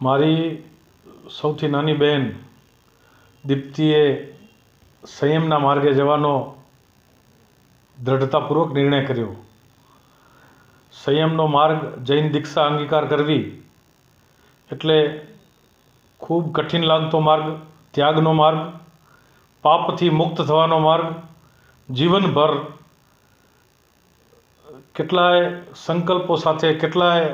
મારી સૌથી નાની બહેન દીપ્તિએ સંયમના માર્ગે જવાનો દૃઢતાપૂર્વક નિર્ણય કર્યો. સંયમનો માર્ગ જૈન દીક્ષા અંગીકાર કરવી એટલે ખૂબ કઠિન લાગતો માર્ગ, ત્યાગનો માર્ગ, પાપથી મુક્ત થવાનો માર્ગ, જીવનભર કેટલાય સંકલ્પો સાથે, કેટલાય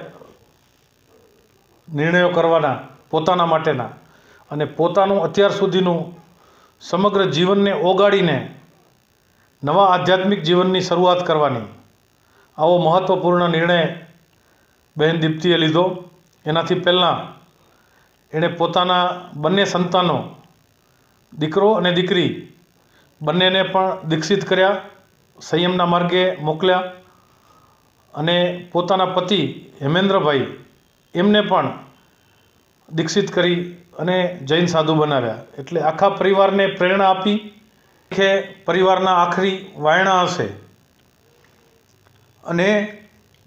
નિર્ણયો કરવાના, પોતાના માટેના. અને પોતાનું અત્યાર સુધીનું સમગ્ર જીવનને ઓગાળીને નવા આધ્યાત્મિક જીવનની શરૂઆત કરવાની. આવો મહત્ત્વપૂર્ણ નિર્ણય બહેન દીપ્તિએ લીધો. એનાથી પહેલાં એણે પોતાના બંને સંતાનો, દીકરો અને દીકરી, બંનેને પણ દીક્ષિત કર્યા, સંયમના માર્ગે મોકલ્યા અને પોતાના પતિ હેમેન્દ્રભાઈ એમને પણ દીક્ષિત કરી અને જૈન સાધુ બનાવ્યા. એટલે આખા પરિવારને પ્રેરણા આપી કે પરિવારના આખરી વાયણા હશે. અને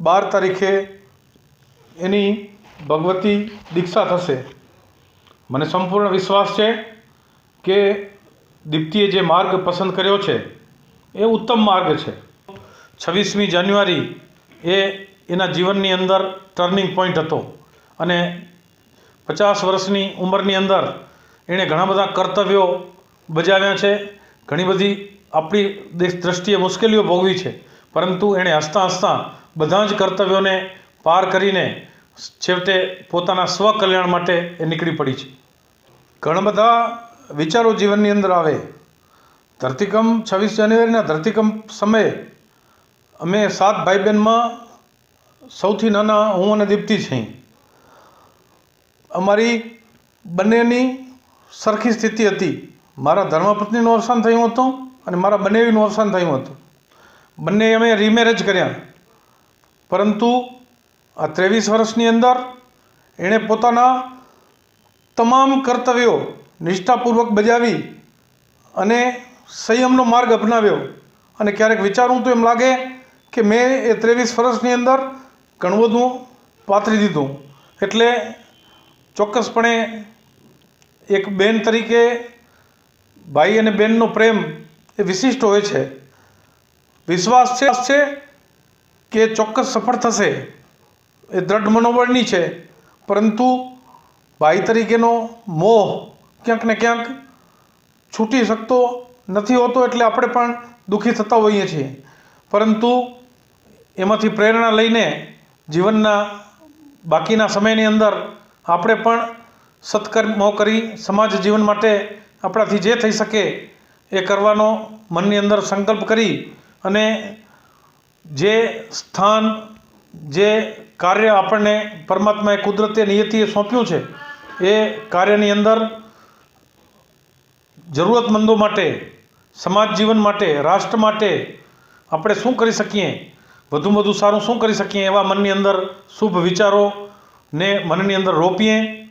બાર તારીખે એની ભગવતી દીક્ષા થશે. મને સંપૂર્ણ વિશ્વાસ છે કે દીપ્તિએ જે માર્ગ પસંદ કર્યો છે, એ ઉત્તમ માર્ગ છે. છવ્વીસમી જાન્યુઆરી એ એના જીવનની અંદર ટર્નિંગ પોઈન્ટ હતો. અને પચાસ વર્ષની ઉંમરની અંદર એણે ઘણા બધા કર્તવ્યો બજાવ્યા છે. ઘણી બધી આપણી દેશ દ્રષ્ટિએ મુશ્કેલીઓ ભોગવી છે. પરંતુ એણે હસતાં હસતાં બધા જ કર્તવ્યોને પાર કરીને છેવટે પોતાના સ્વકલ્યાણ માટે એ નીકળી પડી છે. ઘણા બધા વિચારો જીવનની અંદર આવે. ધરતીકંપ છવ્વીસ જાન્યુઆરીના ધરતીકંપ સમયે અમે સાત ભાઈ બહેનમાં સૌથી નાના હું અને દીપ્તિ છીએ. અમારી બંનેની સરખી સ્થિતિ હતી. મારા ધર્મપત્નીનું અવસાન થયું હતું અને મારા બંનેવીનું અવસાન થયું હતું. બંને અમે રીમેરેજ કર્યા. પરંતુ આ ત્રેવીસ વર્ષની અંદર એણે પોતાના તમામ કર્તવ્યો નિષ્ઠાપૂર્વક બજાવી અને સંયમનો માર્ગ અપનાવ્યો. અને ક્યારેક વિચારું તો એમ લાગે કે મેં એ ત્રેવીસ વર્ષની અંદર ઘણું બધું પાથરી દીધું. એટલે ચોક્કસપણે એક બેન તરીકે ભાઈ અને બહેનનો પ્રેમ એ વિશિષ્ટ હોય છે, વિશ્વાસ છે કે ચોક્કસ સફળ થશે એ દ્રઢ મનોબળની છે. પરંતુ ભાઈ તરીકેનો મોહ ક્યાંક ને ક્યાંક છૂટી શકતો નથી હોતો એટલે આપણે પણ દુઃખી થતા હોઈએ છીએ. પરંતુ એમાંથી પ્રેરણા લઈને જીવનના બાકીના સમયની અંદર આપણે પણ સત્કર્મો કરી સમાજ જીવન માટે આપણાથી જે થઈ શકે એ કરવાનો મનની અંદર સંકલ્પ કરી અને જે સ્થાન, જે કાર્ય આપણને પરમાત્માએ કુદરતે નિયતિએ સોંપ્યું છે, એ કાર્યની અંદર જરૂરતમંદો માટે, સમાજ જીવન માટે, રાષ્ટ્ર માટે આપણે શું કરી શકીએ? વધુમાં વધુ સારું શું કરી શકીએ એવા મનની અંદર શુભ વિચારોને મનની અંદર રોપીએ.